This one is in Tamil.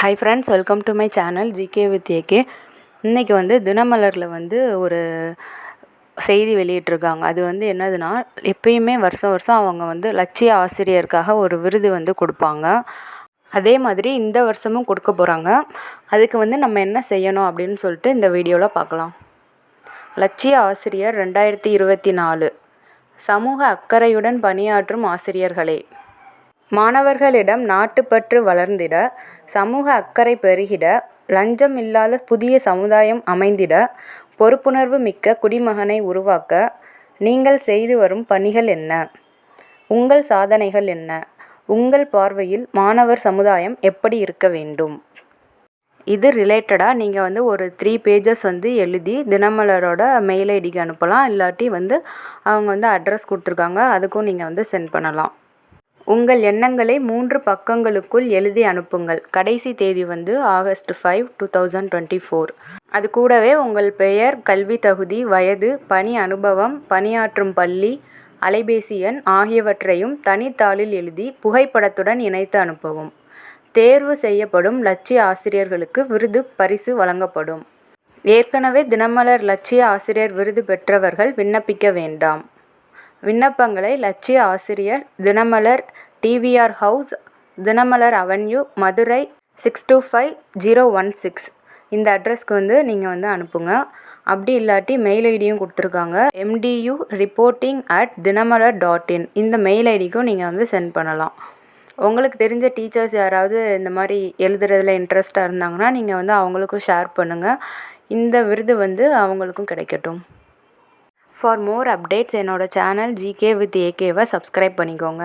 Hi friends welcome to my channel GK with AK இன்றைக்கி வந்து தினமலரில் வந்து ஒரு செய்தி வெளியிட்டிருக்காங்க. அது வந்து என்னதுன்னா எப்பயுமே வருஷம் வருஷம் அவங்க வந்து லட்சிய ஆசிரியருக்காக ஒரு விருது வந்து கொடுப்பாங்க. அதே மாதிரி இந்த வருஷமும் கொடுக்க போகிறாங்க அதுக்கு வந்து நம்ம என்ன செய்யணும் அப்படின்னு சொல்லிட்டு இந்த வீடியோவில் பார்க்கலாம். லட்சிய ஆசிரியர் ரெண்டாயிரத்தி இருபத்தி நாலு. சமூக அக்கறையுடன் பணியாற்றும் ஆசிரியர்களே. மாணவர்களிடம் நாட்டுப்பற்று வளர்ந்திட சமூக அக்கறை பெருகிட லஞ்சம் இல்லாத புதிய சமுதாயம் அமைந்திட பொறுப்புணர்வு மிக்க குடிமகனை உருவாக்க நீங்கள் செய்து வரும் பணிகள் என்ன? உங்கள் சாதனைகள் என்ன? உங்கள் பார்வையில் மாணவர் சமுதாயம் எப்படி இருக்க வேண்டும்? இது ரிலேட்டடாக நீங்கள் வந்து ஒரு த்ரீ பேஜஸ் வந்து எழுதி தினமலரோட மெயில் ஐடிக்கு அனுப்பலாம். இல்லாட்டி வந்து அவங்க வந்து அட்ரஸ் கொடுத்துருக்காங்க. அதுக்கும் நீங்கள் வந்து சென்ட் பண்ணலாம். உங்கள் எண்ணங்களை மூன்று பக்கங்களுக்குள் எழுதி அனுப்புங்கள். கடைசி தேதி வந்து August five two thousand twenty four அது கூடவே உங்கள் பெயர் கல்வி தகுதி வயது பணி அனுபவம் பணியாற்றும் பள்ளி அலைபேசி எண் ஆகியவற்றையும் தனித்தாளில் எழுதி புகைப்படத்துடன் இணைத்து அனுப்பவும். தேர்வு செய்யப்படும் லட்சிய ஆசிரியர்களுக்கு விருது பரிசு வழங்கப்படும். ஏற்கனவே தினமலர் லட்சிய ஆசிரியர் விருது பெற்றவர்கள் விண்ணப்பிக்க வேண்டாம். விண்ணப்பங்களை லட்சிய ஆசிரியர் Dinamalar TVR house Dinamalar avenue Madurai six two five zero one six இந்த அட்ரஸ்க்கு வந்து நீங்கள் வந்து அனுப்புங்க. அப்படி இல்லாட்டி மெயில் ஐடியும் கொடுத்துருக்காங்க. MTU reporting at Dinamalar dot in இந்த மெயில் ஐடிக்கும் நீங்கள் வந்து சென்ட் பண்ணலாம். உங்களுக்கு தெரிஞ்ச டீச்சர்ஸ் யாராவது இந்த மாதிரி எழுதுறதுல இன்ட்ரெஸ்ட்டாக இருந்தாங்கன்னா நீங்கள் வந்து அவங்களுக்கும் ஷேர் பண்ணுங்கள் இந்த விருது வந்து அவங்களுக்கும் கிடைக்கட்டும். ஃபார் மோர் அப்டேட்ஸ் என்னோடய சேனல் ஜிகே வித் ஏகேவை சப்ஸ்கிரைப் பண்ணிக்கோங்க.